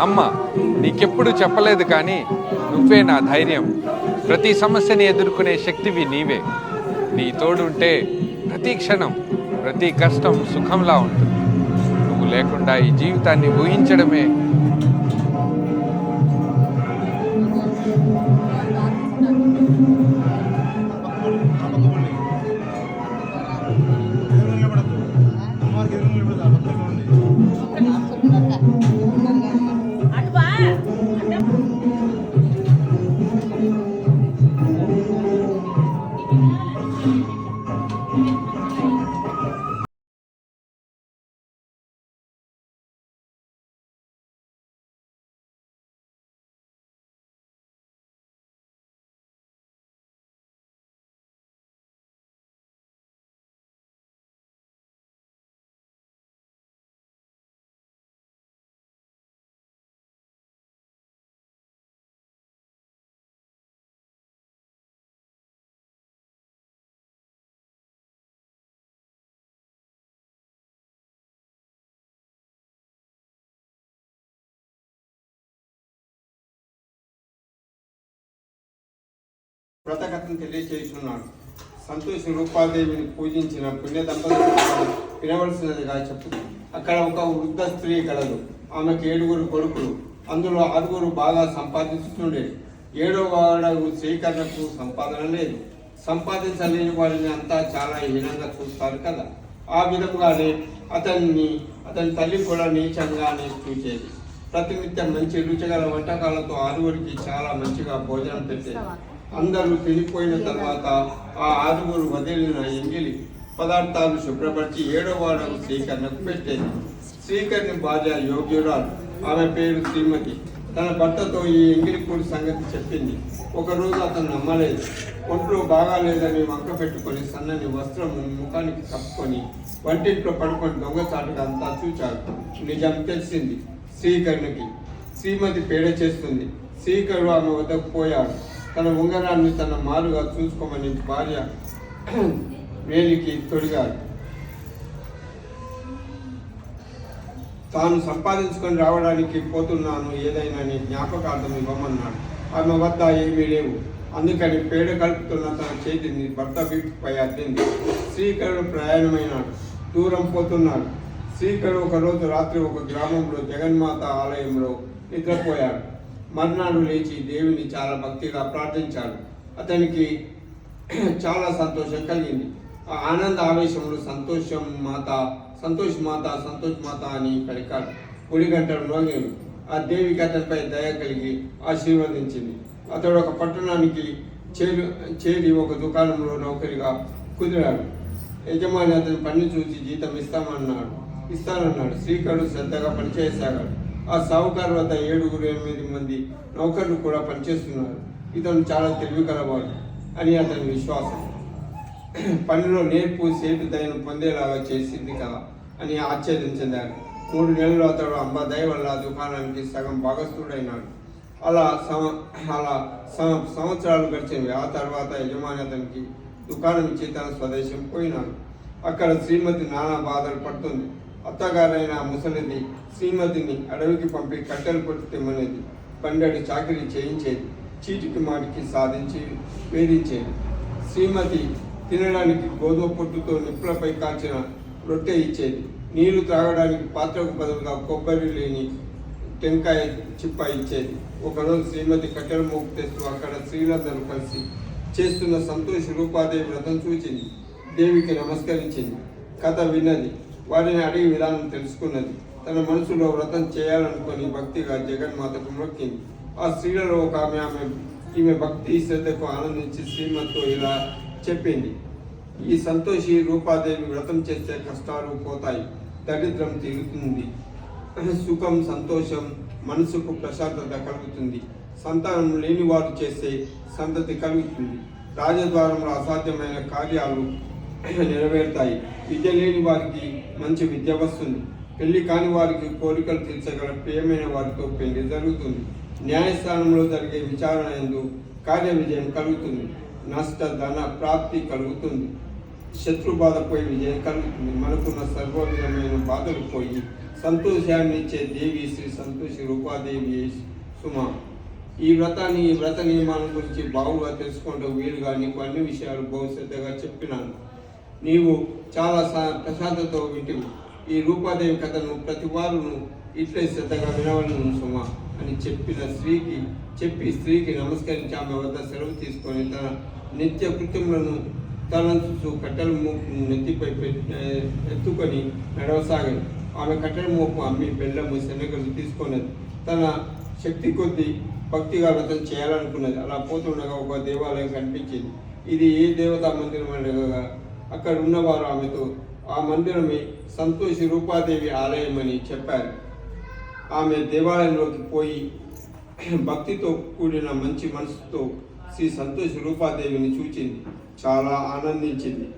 అమ్మ నీకెప్పుడు చెప్పలేదు కానీ నువ్వే నా ధైర్యం. ప్రతి సమస్యని ఎదుర్కొనే శక్తివి నీవే. నీ తోడుంటే ప్రతి క్షణం ప్రతి కష్టం సుఖంలా ఉంటుంది. నువ్వు లేకుండా ఈ జీవితాన్ని ఊహించడమే వ్రతకథను తెలియచేస్తున్నాడు సంతోషి రూపాదేవిని పూజించిన పుణ్య దంపతులు వినవలసినదిగా చెప్పు అక్కడ ఒక వృద్ధ స్త్రీ కలదు ఆమెకు ఏడుగురు కొడుకులు. అందులో ఆరుగురు బాగా సంపాదిస్తుండే ఏడో వాడు శ్రీకరణకు సంపాదన లేదు. సంపాదించలేని వారిని అంతా చాలా హీనంగా చూస్తారు కదా. ఆ విధముగానే అతన్ని అతని తల్లి కూడా నీచంగానే చూసేది. ప్రతినిత్యం మంచి రుచిగల వంటకాలతో ఆరుగురికి చాలా మంచిగా భోజనం పెట్టేది. అందరూ తినిపోయిన తర్వాత ఆ ఆరుగురు వదిలిన ఎంగిలి పదార్థాలు శుభ్రపరిచి ఏడో వాడకు శ్రీకరణకు పెట్టేది. శ్రీకర్ణి భార్య యోగ్యురాలు. ఆమె పేరు శ్రీమతి. తన భర్తతో ఈ ఎంగిలిపూడి సంగతి చెప్పింది. ఒకరోజు అతను నమ్మలేదు. ఒంట్లో బాగాలేదని వంక పెట్టుకొని సన్నని వస్త్రం ముఖానికి కప్పుకొని వంటింట్లో పడుకొని దొంగచాటుగా అంతా చూచాడు. నిజం తెలిసింది శ్రీకర్ణికి. శ్రీమతి పేడ చేస్తుంది. శ్రీకరుడు ఆమె వద్దకు పోయాడు. తన ఉంగరాన్ని తన మారుగా చూసుకోమని భార్య వేలికి తొడిగాడు. తాను సంపాదించుకొని రావడానికి పోతున్నాను ఏదైనా నీ జ్ఞాపకార్థం ఇవ్వమన్నాడు. ఆమె వద్ద ఏమీ లేవు. అందుకని పేడ కలుపుతున్న తన చేతిని భర్త వీపుపై అద్దింది. శ్రీకరుడు ప్రయాణమైనాడు. దూరం పోతున్నాడు. శ్రీకరుడు ఒకరోజు రాత్రి ఒక గ్రామంలో జగన్మాత ఆలయంలో నిద్రపోయాడు. మర్నాడు లేచి దేవిని చాలా భక్తిగా ప్రార్థించాడు. అతనికి చాలా సంతోషం కలిగింది. ఆ ఆనంద ఆవేశంలో సంతోషం మాత సంతోష్ మాత సంతోష్ మాత అని పలికాడు. గుడి గంటలు మోగాడు ఆ దేవికి అతనిపై దయ కలిగి ఆశీర్వదించింది. అతడు ఒక పట్టణానికి చేరు చేరి ఒక దుకాణంలో నౌకరిగా కుదిరాడు. యజమాని అతని పని చూసి జీతం ఇస్తామన్నాడు. ఇస్తానన్నాడు. శ్రీకరుడు శ్రద్ధగా పనిచేయసాగాడు. ఆ సావుకారు వద్ద ఏడుగురు ఎనిమిది మంది నౌకర్లు కూడా పనిచేస్తున్నారు. ఇతను చాలా తెలివి కలవాడు అని అతని విశ్వాసం. పనిలో నేర్పు సేటు దయను పొందేలాగా చేసింది కదా అని ఆశ్చర్యం చెందారు మూడు నెలలు అతడు అమ్మ దయ వల్ల దుకాణానికి సగం భాగస్థుడైనాడు. అలా సమ అలా సమ సంవత్సరాలు గడిచినవి. ఆ తర్వాత యజమాని అతనికి దుకాణం ఇచ్చి తన స్వదేశం పోయినాడు. అక్కడ శ్రీమతి నానా బాధలు పడుతుంది. అత్తగారైన ముసలిది శ్రీమతిని అడవికి పంపి కట్టెలు కొట్టి తెమ్మనేది. బండడి చాకరీ చేయించేది. చీటికి మాటికి సాధించి వేధించేది. శ్రీమతి తినడానికి గోధుమ పొట్టుతో నిప్పులపై కాల్చిన రొట్టె ఇచ్చేది. నీళ్ళు త్రాగడానికి పాత్రకు బదులుగా కొబ్బరి లేని టెంకాయ చిప్ప ఇచ్చేది. ఒకరోజు శ్రీమతి కట్టెల మోపు తెస్తూ అక్కడ స్త్రీలందరూ కలిసి చేస్తున్న సంతోష రూపాదేవి వ్రతం చూచింది. దేవికి నమస్కరించింది. కథ విన్నది. వారిని అడిగి విధానం తెలుసుకున్నది. తన మనసులో వ్రతం చేయాలనుకుని భక్తిగా జగన్మాతకు మొక్కింది ఆ స్త్రీలలో ఒక ఆమె ఆమె ఈమె భక్తి శ్రద్ధకు ఆనందించి శ్రీమతితో ఇలా చెప్పింది. ఈ సంతోషి రూపాదేవి వ్రతం చేస్తే కష్టాలు పోతాయి. దరిద్రం తీరుతుంది. సుఖం సంతోషం మనసుకు ప్రశాంతత కలుగుతుంది. సంతానం లేని వారు చేసే సంతతి కలుగుతుంది. రాజద్వారంలో అసాధ్యమైన కార్యాలు నెరవేరుతాయి. విద్య లేని వారికి మంచి విద్య వస్తుంది. పెళ్ళి కాని వారికి కోరికలు తీర్చగల ప్రియమైన వారితో పెళ్ళి జరుగుతుంది. న్యాయస్థానంలో జరిగే విచారణ ఎందు కార్య విజయం కలుగుతుంది. నష్ట ధన ప్రాప్తి కలుగుతుంది. శత్రు బాధ పోయి విజయం కలుగుతుంది. మనకున్న సర్వ విధమైన బాధలు పోయి సంతోషాన్ని ఇచ్చే దేవి శ్రీ సంతోషి రూపాదేవి సుమ. ఈ వ్రతాన్ని ఈ వ్రత నియమాల గురించి బాగుగా తెలుసుకుంటూ వీలుగా నీకు అన్ని విషయాలు భవిష్యత్తుగా చెప్పినాను. నీవు చాలా సా ప్రశాంతతో వింటివి. ఈ రూపాదేవి కథను ప్రతి వారు ఇట్లే శ్రద్ధగా వినవలను సుమ అని చెప్పిన స్త్రీకి చెప్పి స్త్రీకి నమస్కరించి ఆమె వద్ద సెలవు తీసుకొని తన నిత్య కృత్యములను తలంచు కట్టెల మోపు నెత్తిపై ఎత్తుకొని నడవసాగాడు. ఆమె కట్టెల మోపు అమ్మి బెల్లము శనగలు తీసుకున్నది తన శక్తి కొద్దీ భక్తిగా వ్రతం చేయాలనుకున్నది. అలా పోతుండగా ఒక దేవాలయం కనిపించింది. ఇది ఏ దేవతా మందిరం అనగా అక్కడ ఉన్నవారు ఆమెతో ఆ మందిరమే సంతోషి రూపాదేవి ఆలయం అని చెప్పారు. ఆమె దేవాలయంలోకి పోయి భక్తితో కూడిన మంచి మనసుతో శ్రీ సంతోష్ రూపాదేవిని చూచింది. చాలా ఆనందించింది.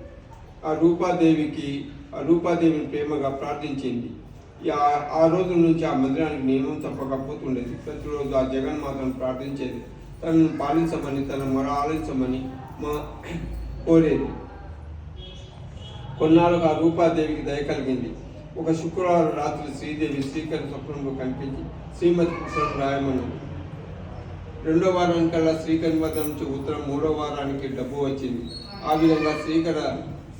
ఆ రూపాదేవికి ఆ రూపాదేవిని ప్రేమగా ప్రార్థించింది. ఈ ఆ- ఆ రోజు నుంచి ఆ మందిరానికి నియమం తప్పకపోతుండేది ప్రతిరోజు ఆ జగన్మాతను ప్రార్థించేది. తనను పాలించమని తన మొర ఆలించమని మా కోరేది. కొన్నాళ్ళకు ఆ రూపాదేవికి దయ కలిగింది. ఒక శుక్రవారం రాత్రి శ్రీదేవి శ్రీకర స్వప్నంలో కనిపించి శ్రీమతి పుస్తకం రాయమని రెండో వారానికల్లా శ్రీకరి వద్ద నుంచి ఉత్తరం మూడో వారానికి డబ్బు వచ్చింది. ఆ విధంగా శ్రీకర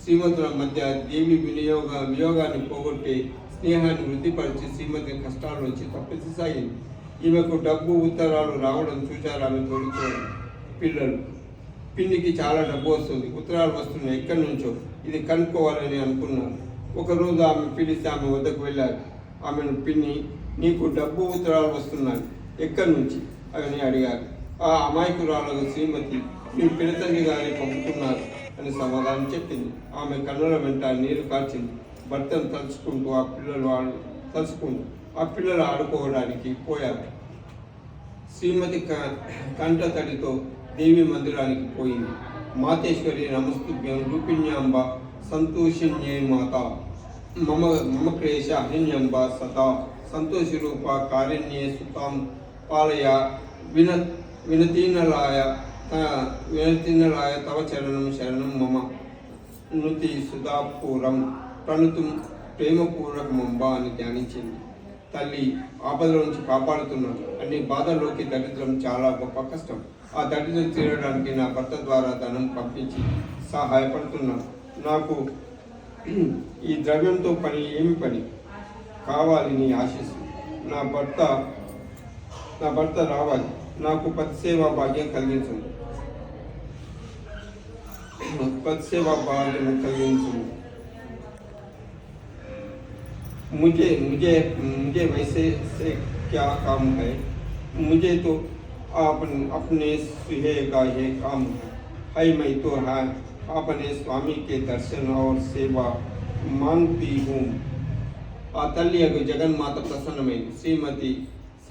శ్రీమంతుల మధ్య దేవి వినియోగ వియోగాన్ని పోగొట్టి స్నేహాన్ని వృద్ధిపరిచి శ్రీమతి కష్టాల నుంచి తప్పించసాగింది ఈమెకు డబ్బు ఉత్తరాలు రావడం చూశారు ఆమె తోడుచో పిల్లలు. పిన్నికి చాలా డబ్బు వస్తుంది ఉత్తరాలు వస్తున్నాయి ఎక్కడి నుంచో. ఇది కనుక్కోవాలని అనుకున్నాను. ఒకరోజు ఆమె పిలిచి ఆమె వద్దకు వెళ్ళారు ఆమెను పిన్ని నీకు డబ్బు ఉత్తరాలు వస్తున్నాయి. ఎక్కడి నుంచి? అని అడిగారు. ఆ అమాయకురాలకు శ్రీమతి మీ పిడతల్లి గారిని పంపుతున్నారు అని సమాధానం చెప్పింది. ఆమె కన్నుల వెంట నీరు కాచింది భర్తను తలుచుకుంటూ ఆ పిల్లలు ఆడు తలుచుకుంటూ ఆ పిల్లలు ఆడుకోవడానికి పోయారు. శ్రీమతి క- కంఠ తడితో దేవి మందిరానికి పోయింది. మాతేశ్వరి నమస్తుభ్యం రూపిణ్యాంబ సంతోషిణ్యే మాత మమ మమ క్లేశ అహిణ్యంబ సదా సంతోషి రూప కారణ్యే సుతాం పాలయ విన వినతీనలాయ వినతీనలాయ తవ చరణం శరణం మమ. నృతి సుధాపూరం ప్రణుతం ప్రేమపూర్వకమంబ అని ధ్యానించింది. తల్లి ఆపదల నుంచి కాపాడుతున్నాను అన్ని బాధల్లోకి దరిద్రం చాలా గొప్ప కష్టం. ఆ దరిద్రం తీరడానికి నా భర్త ద్వారా ధనం పంపించి సహాయపడుతున్నాను నాకు ఈ ద్రవ్యంతో పని ఏమి పని కావాలి నీ ఆశీస్సు నా భర్త నా భర్త రావాలి నాకు పతి సేవా భాగ్యం కలిగించండి पद सेवा भाग्य కలిగించు मुझे मुझे मुझे वैसे से क्या काम है मुझे तो अपन अपने सुहे का ये काम है है मैं तो है अपने स्वामी के दर्शन और सेवा मांगती हूँ ఆ తల్లి యొక్క జగన్మాత ప్రసన్నమైంది శ్రీమతి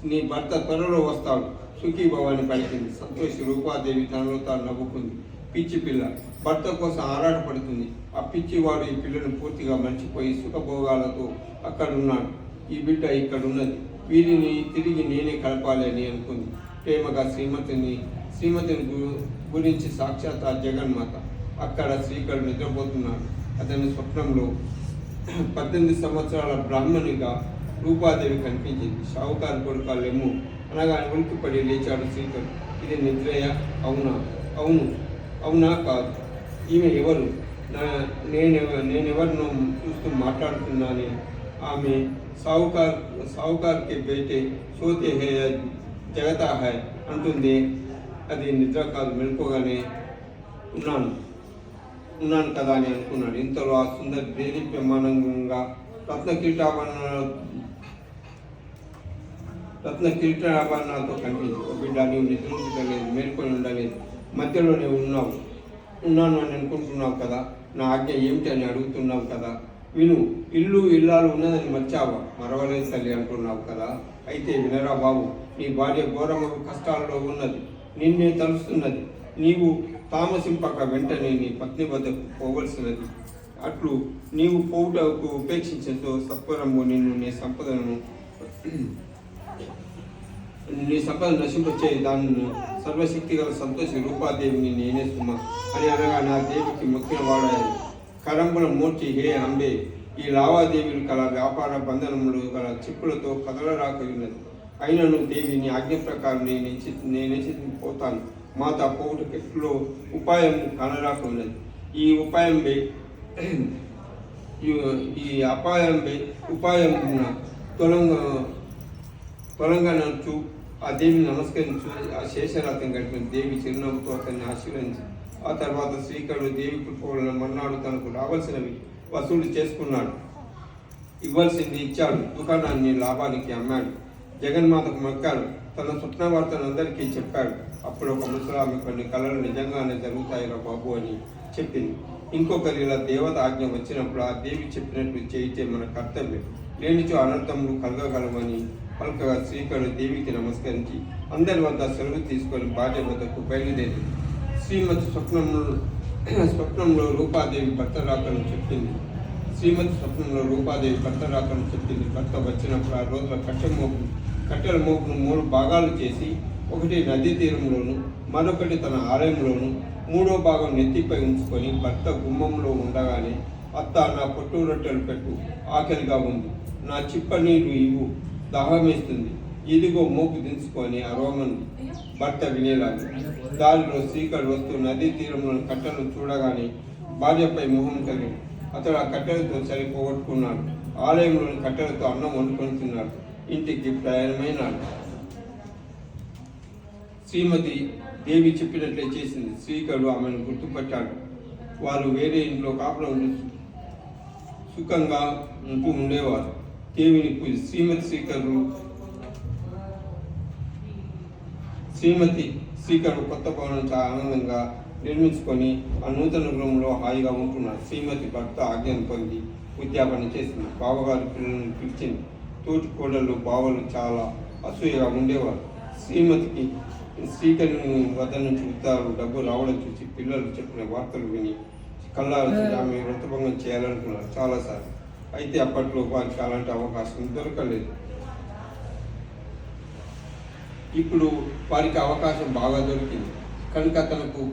నీ భర్త త్వరలో వస్తాడు సుఖీ భవాని పలికింది సంతోషి రూపాదేవి తనలో తాను నవ్వుకుంది పిచ్చి పిల్ల భర్త కోసం ఆరాటపడుతుంది ఆ పిచ్చివాడు ఈ పిల్లను పూర్తిగా మర్చిపోయి సుఖభోగాలతో అక్కడ ఉన్నాడు ఈ బిడ్డ ఇక్కడ ఉన్నది వీరిని తిరిగి నేనే కలపాలి అని అనుకుంది ప్రేమగా శ్రీమతిని శ్రీమతిని గు- గురించి సాక్షాత్ జగన్మాత అక్కడ శ్రీకరుడు నిద్రపోతున్నాడు. అతని స్వప్నంలో పద్దెనిమిది సంవత్సరాల బ్రాహ్మణిగా రూపాదేవి కనిపించింది. షావుకారు కొడుక లెమ్ము అనగా ఉలికిపడి లేచాడు శ్రీకరుడు. ఇది నిద్రయ? అవునా? అవును. అవునా కాదు. ఈమె ఎవరు? నా నేను నేనెవరినో చూస్తూ మాట్లాడుతున్నానే? ఆమె సావుకార్ సావుకార్కి బయటే సోతే హే జగతా అంటుంది. అది నిద్ర కాదు మెలుకోగానే ఉన్నాను. ఉన్నాను కదా అని అనుకున్నాడు. ఇంతలో ఆ సుందరి ప్రమాణంగా రత్న కీటాభరణ రత్న కీటాభరణాలతో కనిపించింది. "ఓ బిడ్డ నీవు నిద్రించలేదు మేల్కొని ఉండలేదు మధ్యలోనే ఉన్నావు. ఉన్నాను అని అనుకుంటున్నావు కదా. నా ఆజ్ఞ ఏమిటి అని అడుగుతున్నావు కదా. విను ఇల్లు ఇల్లాలు ఉన్నదని మర్చావా? మరవలేదు తల్లి అనుకున్నావు కదా. అయితే వినరా బాబు నీ భార్య ఘోరము కష్టాల్లో ఉన్నది. నిన్నే తలుస్తున్నది. నీవు తామసింపక వెంటనే నీ పత్ని వద్దకు పోవలసినది. అట్లు నీవు పోవుటకు ఉపేక్షించతో సత్వరము నిన్ను నీ సంపదను నీ సంపద నశింపచ్చే దాన్ని సర్వశక్తి గల సంతోష రూపాదేవిని నేనే సుమ అని అనగా నా దేవికి మొక్కిన వాడాయి కరంబుల మూర్తి హే అంబే. ఈ లావాదేవీలు కల వ్యాపార బంధనములు గల చిక్కులతో కదలరాక ఉన్నది. అయినను దేవి నీ ఆజ్ఞ ప్రకారం నేను ఇచ్చి- నేను ఇచ్చి పోతాను మాత పోవుట కెట్లో ఉపాయం కనరాక ఈ ఉపాయం ఈ- ఈ అపాయం ఉపాయం తొలంగ తొలంగనచ్చు ఆ దేవిని నమస్కరించు. ఆ శేషరాతం గడిపిన దేవి చిరునవ్వుతో అతన్ని ఆశీర్వదించి. ఆ తర్వాత శ్రీకరుడు దేవి కృపలను మన్నాడు తనకు రావాల్సినవి వసూలు చేసుకున్నాడు. ఇవ్వాల్సింది ఇచ్చాడు. దుకాణాన్ని లాభానికి అమ్మాడు. జగన్మాతకు మొక్కాడు. తన స్వప్న వార్తను అందరికీ చెప్పాడు. అప్పుడు ఒక ముసలామె కొన్ని కళలు నిజంగానే జరుగుతాయిరా బాబు అని చెప్పింది. ఇంకొకరి ఇలా దేవత ఆజ్ఞ వచ్చినప్పుడు ఆ దేవి చెప్పినట్లు చేయితే మన కర్తవ్యం. లేనిచో అనర్థములు కలగగలమని పలకగా శ్రీకరుడు దేవికి నమస్కరించి అందరి వద్ద సెలవు తీసుకొని భార్య వద్దకు బయలుదేరి శ్రీమతి స్వప్నంలో స్వప్నంలో రూపాదేవి భర్త రాకను చెప్పింది. శ్రీమతి స్వప్నంలో రూపాదేవి భర్త రాకను చెప్పింది. భర్త వచ్చినప్పుడు ఆ రోజుల కట్టె కట్టెల మోపును మూడు భాగాలు చేసి ఒకటి నదీ తీరంలోను మరొకటి తన ఆలయంలోను మూడో భాగం నెత్తిపై ఉంచుకొని భర్త గుమ్మంలో ఉండగానే అత్త నా పొట్టు రొట్టెలు పెట్టు ఆకలిగా ఉంది. నా చిప్ప నీళ్ళు ఇవ్వు దాహమేస్తుంది. ఇదిగో మోపు దించుకొని అరవమంది. భర్త వినేలాగు. దారిలో శ్రీకర్ వస్తూ నదీ తీరంలోని కట్టెలు చూడగానే భార్యపై మొహం కలిగి అతడు ఆ కట్టెలతో సరిపోగొట్టుకున్నాడు. ఆలయంలోని కట్టెలతో అన్నం వండుకొని తిన్నాడు. ఇంటికి ప్రయాణమైనాడు శ్రీమతి దేవి చెప్పినట్లే చేసింది. శ్రీకరుడు ఆమెను గుర్తుపట్టాడు. వారు వేరే ఇంట్లో కాపురం ఉండి సుఖంగా ఉంటూ ఉండేవారు. దేవిని పూజ శ్రీమతి శ్రీకరుడు శ్రీమతి శ్రీకరుడు కొత్త భవనం చాలా ఆనందంగా నిర్మించుకొని ఆ నూతన గృహంలో హాయిగా ఉంటున్నారు. శ్రీమతి భర్త ఆజ్ఞను పొంది ఉద్యాపన చేసింది. బావగారు పిల్లలను పిలిచింది. తోటికోడళ్ళు బావలు చాలా అసూయగా ఉండేవారు. శ్రీమతికి శ్రీకరుని వద్ద నుంచి ఉత్తారు డబ్బు రావడం చూసి పిల్లలు చెప్పిన వార్తలు విని కళ్ళారు ఆమె వ్రతభంగం చేయాలనుకున్నారు చాలాసార్లు. అయితే అప్పట్లో వారికి అలాంటి అవకాశం దొరకలేదు. ఇప్పుడు వారికి అవకాశం బాగా దొరికింది. కనుక తనకు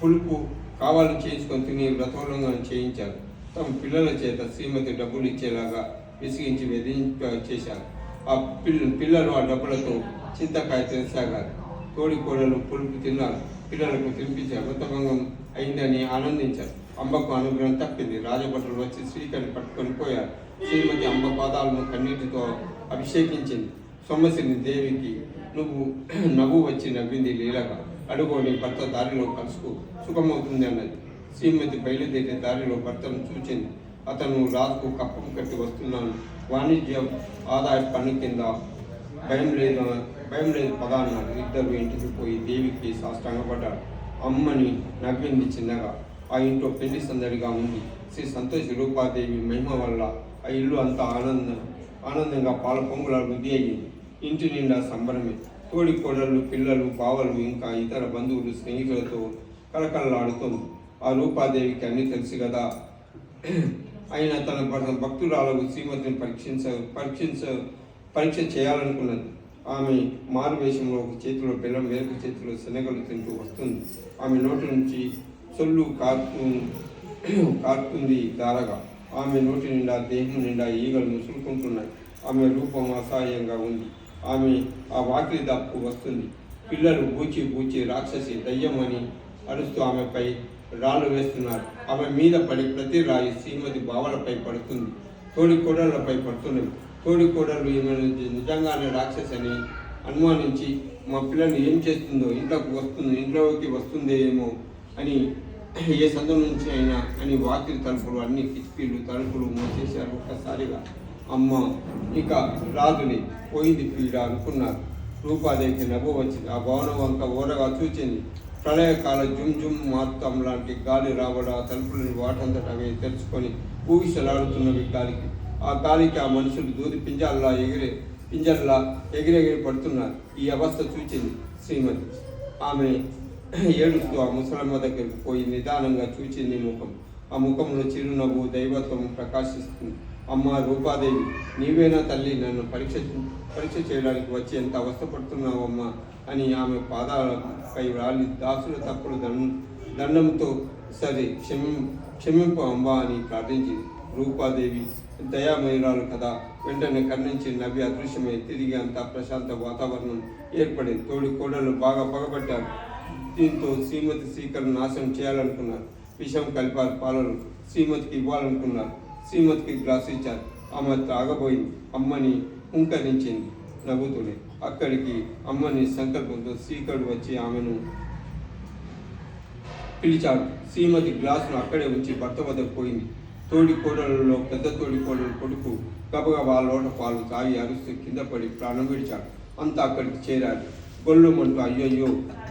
పులుపు కావాలని చేయించుకొని తిని వ్రతోల్లంఘన చేయించారు. తమ పిల్లల చేత శ్రీమతి డబ్బులు ఇచ్చేలాగా విసిగించి వేధించేశారు ఆ పిల్ల పిల్లలు ఆ డబ్బులతో చింతకాయ తెలిసాగారు తోడి కోడలు పులుపు తిన్నారు. పిల్లలకు తినిపించారు వ్రతభంగం అయిందని ఆనందించారు. అంబకు అనుగ్రహం తప్పింది. రాజభటులు వచ్చి శ్రీకరిని పట్టుకొని పోయారు. శ్రీమతి అంబ పాదాలను కన్నీటితో అభిషేకించింది. సొమ్మసిని దేవికి నువ్వు నవ్వు వచ్చి నవ్వింది లీలగా అడుగోని భర్త దారిలో కలుసుకు. సుఖమవుతుంది అన్నది. శ్రీమతి బయలుదేరిన దారిలో భర్తను చూచింది. అతను రాజుకు కప్పం కట్టి వస్తున్నాను. వాణిజ్యం ఆదాయ పన్ను కింద భయం లేదు భయం లేదు పదా అన్నాడు. ఇద్దరు ఇంటికి పోయి దేవికి సాష్టాంగపడ్డాడు అమ్మని నవ్వింది చిన్నగా. ఆ ఇంట్లో పెళ్ళి సందడిగా ఉంది. శ్రీ సంతోషి రూపాదేవి మహిమ వల్ల ఆ ఇల్లు అంతా ఆనందం ఆనందంగా పాల పొంగుల వృద్ధి అయ్యింది. ఇంటి నిండా సంబరమే. తోడి కోడళ్ళు పిల్లలు బావలు ఇంకా ఇతర బంధువులు స్నేహితులతో కలకలలాడుతుంది ఆ రూపాదేవికి అన్నీ తెలుసు కదా. ఆయన తన భక్తురాలకు శ్రీమతిని పరీక్షించ పరీక్షించ పరీక్ష చేయాలనుకున్నది. ఆమె మారు వేషంలో ఒక చేతిలో బెల్లం వేరొక చేతిలో శనగలు తింటూ వస్తుంది. ఆమె నోటి నుంచి సొల్లు కారుతూ కారుతుంది దారగా ఆమె నోటి నిండా దేహం నిండా ఈగలు ముసులుకుంటున్నాయి ఆమె రూపం అసహాయంగా ఉంది. ఆమె ఆ వాకిలి దాపుకు వస్తుంది. పిల్లలు బూచి బూచి రాక్షసి దయ్యం అని అరుస్తూ ఆమెపై రాళ్ళు వేస్తున్నారు. ఆమె మీద పడి ప్రతి రాయి శ్రీమతి బావలపై పడుతుంది. తోడి కోడళ్ళపై పడుతున్నవి తోడి కోడళ్ళు ఈమె నిజంగానే రాక్షసని అనుమానించి మా పిల్లని ఏం చేస్తుందో? ఇంట్లోకి వస్తుంది ఇంట్లోకి వస్తుందేమో అని ఏ సందు నుంచి అయినా అని వాకిలి తలుపులు అన్ని కిటికీలు తలుపులు మూసేశారు ఒక్కసారిగా. అమ్మ ఇక రాజుని పోయింది పీడ అనుకున్నారు. రూపాదేవికి నవ్వు వచ్చింది. ఆ భవనం అంతా ఓరగా చూచింది. ప్రళయకాల జుమ్ జుమ్ మాత్రం లాంటి గాలి రావడం ఆ తలుపులను వాటంతట అవి తెరుచుకొని ఊగిసలాడుతున్నవి గాలికి. ఆ గాలికి ఆ మనుషులు దూది పింజాల్లా ఎగిరే పింజల్లా ఎగిరెగిరి పడుతున్నారు. ఈ అవస్థ చూచింది శ్రీమతి. ఆమె ఏడుస్తూ ఆ ముసలమ్మ దగ్గరికి పోయి నిదానంగా చూచింది ముఖం. ఆ ముఖంలో చిరునవ్వు దైవత్వం ప్రకాశిస్తుంది. అమ్మ రూపాదేవి నీవేనా తల్లి నన్ను పరీక్ష పరీక్ష చేయడానికి వచ్చి ఎంత అవస్థపడుతున్నావమ్మా అని ఆమె పాదాలపై రాలి దాసుల తప్పుడు దండ దండంతో సరే క్షమి క్షమింపు అమ్మా అని ప్రార్థించింది రూపాదేవి దయామయురాలు కదా వెంటనే కన్నుంచి నవ్వి అదృశ్యమై తిరిగి అంతా ప్రశాంత వాతావరణం ఏర్పడింది తోడి కోడలు బాగా పగబట్టారు. దీంతో శ్రీమతి శ్రీకరణ నాశనం చేయాలనుకున్నారు. విషం కలిపారు పాలలు. శ్రీమతికి ఇవ్వాలనుకున్నారు. శ్రీమతికి గ్లాస్ ఇచ్చారు ఆమె తాగబోయింది అమ్మని హుంకరించింది. నవ్వుతూనే అక్కడికి అమ్మని సంకల్పంతో శ్రీకరుడు వచ్చి ఆమెను పిలిచాడు. శ్రీమతి గ్లాసును అక్కడే ఉంచి భర్త వద్దకు పోయింది. తోడి కోడలలో పెద్ద తోడి కోడలు కొడుకు గబగబా లోట పాలు తాగి అరుస్తూ కింద పడి ప్రాణం విడిచాడు. అంతా అక్కడికి చేరాడు. గొల్లుమంటూ అయ్యయ్యో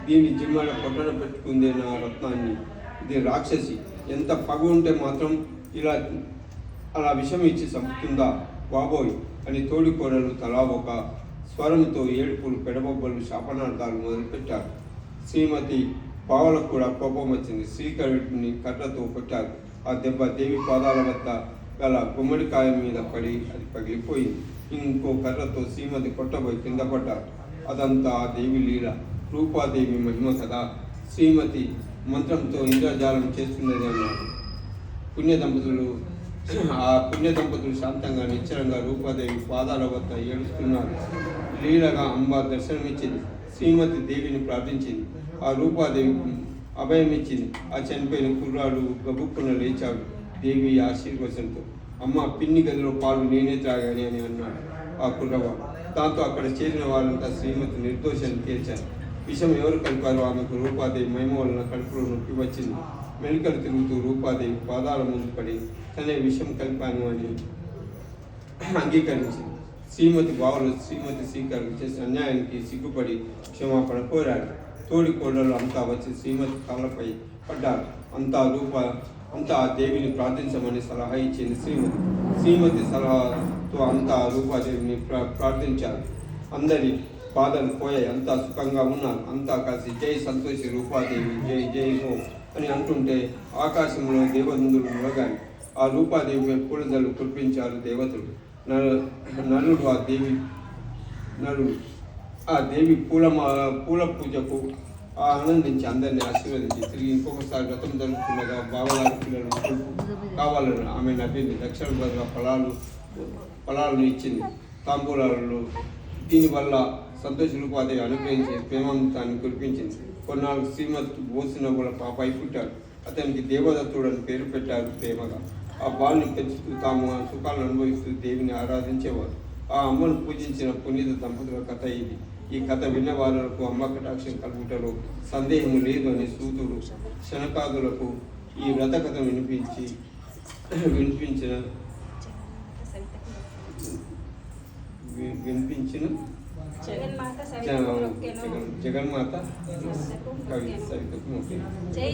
దీని జిమ్మల పొట్టన పెట్టుకుందే నా రత్నాన్ని. ఇది రాక్షసి. ఎంత పగు ఉంటే మాత్రం ఇలా అలా విషం ఇచ్చి చంపుతుందా? బాబోయ్! అని తోడి కోడలు తలా ఒక స్వరంతో ఏడుపులు పెడబొబ్బలు శాపనార్థాలు మొదలుపెట్టారు. శ్రీమతి పావలకు కూడా కోపం వచ్చింది. శ్రీకరుడిని కర్రతో కొట్టారు. ఆ దెబ్బ దేవి పాదాల వద్ద గల గుమ్మడికాయ మీద పడి అది పగిలిపోయింది. ఇంకో కర్రతో శ్రీమతి కొట్టబోయి కింద పడ్డారు. అదంతా ఆ దేవి లీల రూపాదేవి మహిమ కదా! శ్రీమతి మంత్రంతో ఇంద్రజాలం చేస్తున్నది అన్నారు పుణ్య దంపతులు ఆ పుణ్య దంపతులు శాంతంగా నిశ్చలంగా రూపాదేవి పాదాల వద్ద ఏడుస్తున్నారు. లీలగా అంబ దర్శనమిచ్చింది. శ్రీమతి దేవిని ప్రార్థించింది. ఆ రూపాదేవికి అభయమిచ్చింది. ఆ చనిపోయిన కుర్రాడు గబుక్కున లేచాడు. దేవి ఆశీర్వచనంతో అమ్మ పిన్ని గదిలో పాలు నేనే త్రాగాని అని అన్నాడు ఆ కుర్రవాడు. దాంతో అక్కడ చేరిన వాళ్ళంతా శ్రీమతి నిర్దోషాన్ని తీర్చారు విషం ఎవరు కలిపారో ఆమెకు రూపాదేవి మహిమ వలన కడుపులో నొప్పి వచ్చింది. వెనుకలు తిరుగుతూ రూపాదేవి పాదాల ముందు పడి తనే విషయం కలిపాను అని అంగీకరించింది. శ్రీమతి బావలు శ్రీమతి శ్రీకర్ చేసిన అన్యాయానికి సిగ్గుపడి క్షమాపణ కోరాడు తోడి కోడలు అంతా వచ్చి శ్రీమతి కాళ్ళపై పడ్డారు. అంతా రూప అంతా ఆ దేవిని ప్రార్థించమని సలహా ఇచ్చింది శ్రీమతి. శ్రీమతి సలహాతో అంతా రూపాదేవిని ప్రా ప్రార్థించారు. అందరి బాధలు పోయాయి అంతా సుఖంగా ఉన్నారు అంతా కలిసి జై సంతోషి రూపాదేవి జై జై హో అని అంటుంటే ఆకాశంలో దేవదందులు మురగాలి ఆ రూపాదేవి పూలదలు కురిపించారు దేవతలు. నలు నలుడు ఆ దేవి నలుడు ఆ దేవి పూలమాల పూల పూజకు ఆ ఆనందించి అందరినీ ఆశీర్వదించి తిరిగి ఇంకొకసారి గతం జరుగుతుండగా బావలారి పిల్లలు కావాలని ఆమె నవ్వింది. దక్షిణ బదుల ఫలాలు ఫలాలను ఇచ్చింది. తాంబూలాలలో దీనివల్ల సంతోష రూపాధి అనుగ్రహించి ప్రేమామృతాన్ని కురిపించింది. కొన్నాళ్ళు శ్రీమతి బోసిన కూడా పాపాయి పుట్టారు అతనికి దేవదత్తుడు అని పేరు పెట్టారు ప్రేమగా. ఆ బాలుని పెంచుతూ తాము ఆ సుఖాలను అనుభవిస్తూ దేవిని ఆరాధించేవారు. ఆ అమ్మను పూజించిన పునీత దంపతుల కథ ఇది. ఈ కథ విన్న వారులకు అమ్మ కటాక్షం కలుగుటలో సందేహం లేదు అని సూతుడు శనకాదులకు ఈ వ్రత కథ వినిపించి వినిపించిన వినిపించిన జగన్మాత జగన్ సవితకు మొక్కెను. జగన్- జగన్మాత సవితకు కవి మొక్కెను. సవితకు మొక్కెను. జై